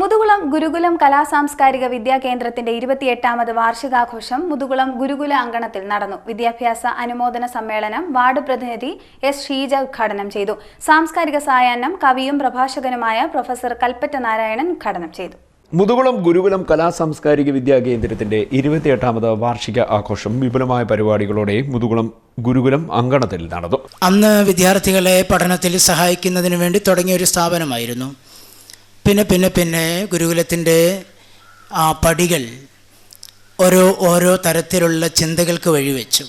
മുതുകുളം ഗുരുകുലം കലാ സാംസ്കാരിക വിദ്യാകേന്ദ്രത്തിന്റെ ഇരുപത്തിയെട്ടാമത് വാർഷികാഘോഷം മുതുകുളം ഗുരുകുല അങ്കണത്തിൽ നടന്നു. വിദ്യാഭ്യാസ അനുമോദന സമ്മേളനം വാർഡ് പ്രതിനിധി എസ് ഷീജ ഉദ്ഘാടനം ചെയ്തു. സാംസ്കാരിക സായാഹ്നം കവിയും പ്രഭാഷകനുമായ പ്രൊഫസർ കൽപ്പറ്റ നാരായണൻ ഉദ്ഘാടനം ചെയ്തു. മുതുകുളം ഗുരുകുലം കലാ സാംസ്കാരിക വിദ്യാകേന്ദ്രത്തിന്റെ ഇരുപത്തിയെട്ടാമത് വാർഷിക ആഘോഷം വിപുലമായ പരിപാടികളോടെ മുതുകുളം ഗുരുകുലം അങ്കണത്തിൽ നടന്നു. അന്ന് വിദ്യാർത്ഥികളെ പഠനത്തിൽ സഹായിക്കുന്നതിന് വേണ്ടി തുടങ്ങിയ ഒരു സ്ഥാപനമായിരുന്നു. പിന്നെ പിന്നെ പിന്നെ ഗുരുകുലത്തിന്റെ ആ പടികൾ ഓരോ ഓരോ തരത്തിലുള്ള ചിന്തകൾക്ക് വഴിവെച്ചു.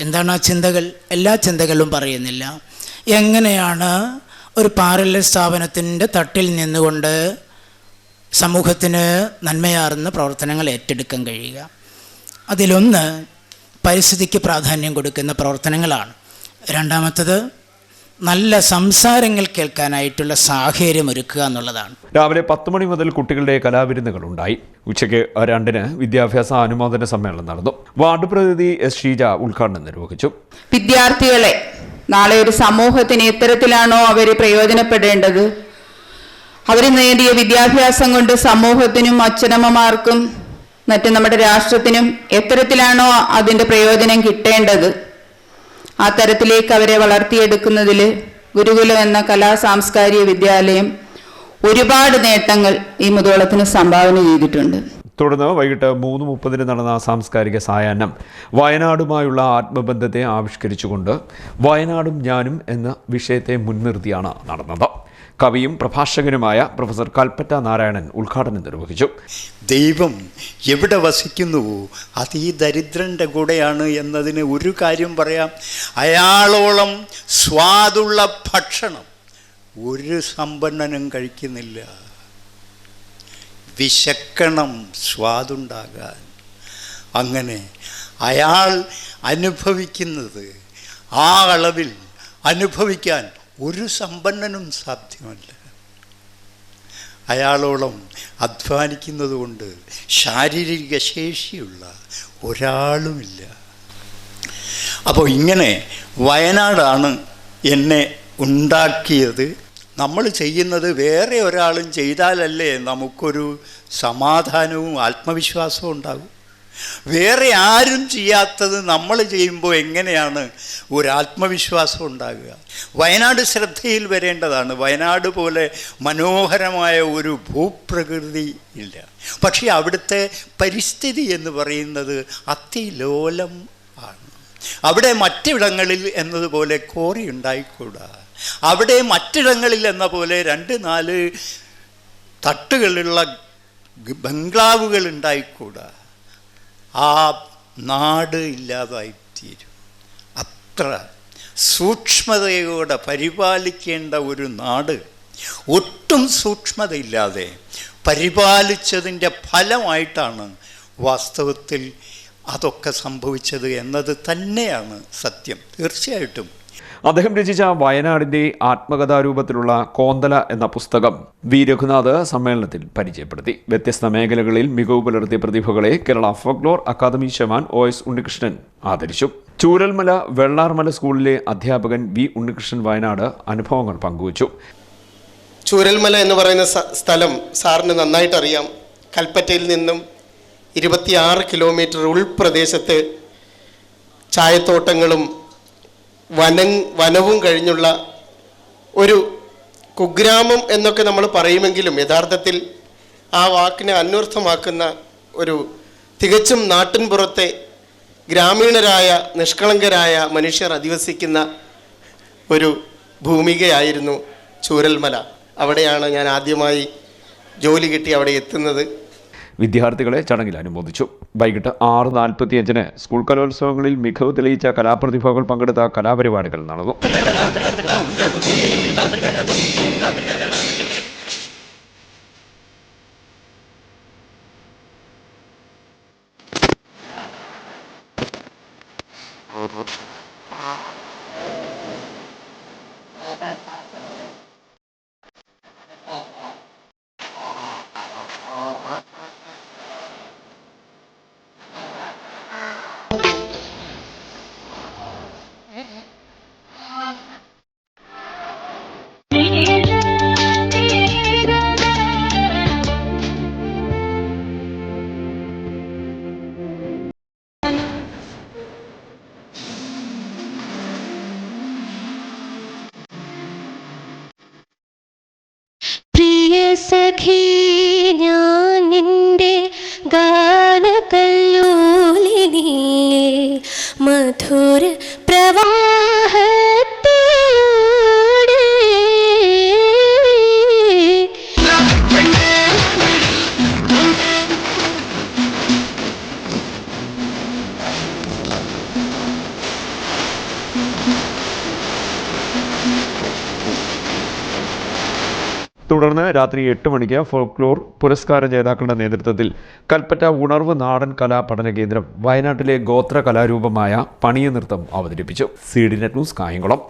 എന്താണ് ആ ചിന്തകൾ? എല്ലാ ചിന്തകളും പറയുന്നില്ല. എങ്ങനെയാണ് ഒരു പാരലൽ സ്ഥാപനത്തിന്റെ തട്ടിൽ നിന്നുകൊണ്ട് സമൂഹത്തിന് നന്മയാർന്ന പ്രവർത്തനങ്ങൾ ഏറ്റെടുക്കാൻ കഴിയുക? അതിലൊന്ന് പരിസ്ഥിതിക്ക് പ്രാധാന്യം കൊടുക്കുന്ന പ്രവർത്തനങ്ങളാണ്. രണ്ടാമത്തത് നല്ല സംസാരങ്ങൾ കേൾക്കാനായിട്ടുള്ള സാഹചര്യം ഒരുക്കുക എന്നുള്ളതാണ്. രാവിലെ പത്ത് മണി മുതൽ കുട്ടികളുടെ കലാവിരുന്നുകൾ ഉണ്ടായി ഉച്ചയ്ക്ക് രണ്ടിന് വിദ്യാഭ്യാസ അനുമോദന സമ്മേളനം നടന്നു. വാർഡ് പ്രതിനിധി എസ് ഷീജ ഉദ്ഘാടനം നിർവഹിച്ചു. വിദ്യാർത്ഥികളെ നാളെ ഒരു സമൂഹത്തിന് എത്തരത്തിലാണോ അവർ പ്രയോജനപ്പെടേണ്ടത്? അവർ നേടിയ വിദ്യാഭ്യാസം കൊണ്ട് സമൂഹത്തിനും അച്ഛനമ്മമാർക്കും മറ്റു നമ്മുടെ രാഷ്ട്രത്തിനും എത്തരത്തിലാണോ അതിന്റെ പ്രയോജനം കിട്ടേണ്ടത്? ആ തരത്തിലേക്ക് അവരെ വളർത്തിയെടുക്കുന്നതിൽ ഗുരുകുലം എന്ന കലാ സാംസ്കാരിക വിദ്യാലയം ഒരുപാട് നേട്ടങ്ങൾ ഈ മുതോളത്തിന് സംഭാവന ചെയ്തിട്ടുണ്ട്. തുടർന്ന് വൈകിട്ട് മൂന്ന് മുപ്പതിന് നടന്ന സാംസ്കാരിക സായാഹ്നം വയനാടുമായുള്ള ആത്മബന്ധത്തെ ആവിഷ്കരിച്ചുകൊണ്ട് വയനാടും ഞാനും എന്ന വിഷയത്തെ മുൻനിർത്തിയാണ് നടന്നത്. കവിയും പ്രഭാഷകനുമായ പ്രൊഫസർ കൽപ്പറ്റ നാരായണൻ ഉദ്ഘാടനം നിർവഹിച്ചു. ദൈവം എവിടെ വസിക്കുന്നുവോ അത് ഈ ദരിദ്രന്റെ കൂടെയാണ് എന്നതിന് ഒരു കാര്യം പറയാം. അയാളോളം സ്വാദുള്ള ഭക്ഷണം ഒരു സമ്പന്നനും കഴിക്കുന്നില്ല. വിശക്കണം സ്വാദുണ്ടാകാൻ. അങ്ങനെ അയാൾ അനുഭവിക്കുന്നത് ആ അളവിൽ അനുഭവിക്കാൻ ഒരു സമ്പന്നനും സാധ്യമല്ല. അയാളോളം അധ്വാനിക്കുന്നത് കൊണ്ട് ശാരീരിക ശേഷിയുള്ള ഒരാളുമില്ല. അപ്പോൾ ഇങ്ങനെ വയനാടാണ് എന്നെ ഉണ്ടാക്കിയത്. നമ്മൾ ചെയ്യുന്നത് വേറെ ഒരാളും ചെയ്താലല്ലേ നമുക്കൊരു സമാധാനവും ആത്മവിശ്വാസവും ഉണ്ടാകും. വേറെ ആരും ചെയ്യാത്തത് നമ്മൾ ചെയ്യുമ്പോൾ എങ്ങനെയാണ് ഒരു ആത്മവിശ്വാസം ഉണ്ടാകുക? വയനാട് ശ്രദ്ധയിൽ വരേണ്ടതാണ്. വയനാട് പോലെ മനോഹരമായ ഒരു ഭൂപ്രകൃതി ഇല്ല. പക്ഷേ അവിടുത്തെ പരിസ്ഥിതി എന്ന് പറയുന്നത് അതിലോലം ആണ്. അവിടെ മറ്റിടങ്ങളിൽ എന്നതുപോലെ കോറി ഉണ്ടായിക്കൂടാ. അവിടെ മറ്റിടങ്ങളിൽ എന്ന പോലെ രണ്ട് നാല് തട്ടുകളുള്ള ബംഗ്ലാവുകൾ ഉണ്ടായിക്കൂടാ. ആ നാട് ഇല്ലാതായിത്തീരും. അത്ര സൂക്ഷ്മതയോടെ പരിപാലിക്കേണ്ട ഒരു നാട് ഒട്ടും സൂക്ഷ്മതയില്ലാതെ പരിപാലിച്ചതിന്റെ ഫലമായിട്ടാണ് വാസ്തവത്തിൽ അതൊക്കെ സംഭവിച്ചത് എന്നത് തന്നെയാണ് സത്യം. തീർച്ചയായിട്ടും അദ്ദേഹം രചിച്ച വയനാടിന്റെ ആത്മകഥാരൂപത്തിലുള്ള കോന്തല എന്ന പുസ്തകം വി. രഘുനാഥ് സമ്മേളനത്തിൽ പരിചയപ്പെടുത്തി. വ്യത്യസ്ത മേഖലകളിൽ മികവ് പുലർത്തിയ പ്രതിഭകളെ Kerala folklore academy chairman O. S. Unnikrishnan ആദരിച്ചു. ചൂരൽമല വെള്ളാർമല സ്കൂളിലെ അധ്യാപകൻ വി. ഉണ്ണികൃഷ്ണൻ വയനാട് അനുഭവങ്ങൾ പങ്കുവച്ചു. ചൂരൽമല എന്ന് പറയുന്ന സ്ഥലം സാറിന് നന്നായിട്ട് അറിയാം കൽപ്പറ്റയിൽ നിന്നും ഇരുപത്തിയാറ് കിലോമീറ്റർ ഉൾപ്രദേശത്ത് ചായത്തോട്ടങ്ങളും വനം വനവും കഴിഞ്ഞുള്ള ഒരു കുഗ്രാമം എന്നൊക്കെ നമ്മൾ പറയുമെങ്കിലും യഥാർത്ഥത്തിൽ ആ വാക്കിനെ അന്വർത്ഥമാക്കുന്ന ഒരു തികച്ചും നാട്ടിൻപുറത്തെ ഗ്രാമീണരായ നിഷ്കളങ്കരായ മനുഷ്യർ അധിവസിക്കുന്ന ഒരു ഭൂമികയായിരുന്നു ചൂരൽമല. അവിടെയാണ് ഞാൻ ആദ്യമായി ജോലി കിട്ടി അവിടെ എത്തുന്നത്. വിദ്യാർത്ഥികളെ ചടങ്ങിൽ അനുമോദിച്ചു. വൈകിട്ട് ആറ് നാൽപ്പത്തിയഞ്ചിന് സ്കൂൾ കലോത്സവങ്ങളിൽ മികവ് തെളിയിച്ച കലാപ്രതിഭകൾ പങ്കെടുത്ത കലാപരിപാടികൾ നടന്നു. സഖി ഞാൻ നിന്റെ ഗാനകല്ലോലിനി മധുര പ്രവാഹത്തിലൂടെ തുടർന്ന് രാത്രി എട്ട് മണിക്ക് ഫോക്ലോർ പുരസ്കാര ജേതാക്കളുടെ നേതൃത്വത്തിൽ കൽപ്പറ്റ ഉണർവ് നാടൻ കലാ പഠന കേന്ദ്രം വയനാട്ടിലെ ഗോത്ര കലാരൂപമായ പണിയ നൃത്തം അവതരിപ്പിച്ചു. C D net news Kayamkulam.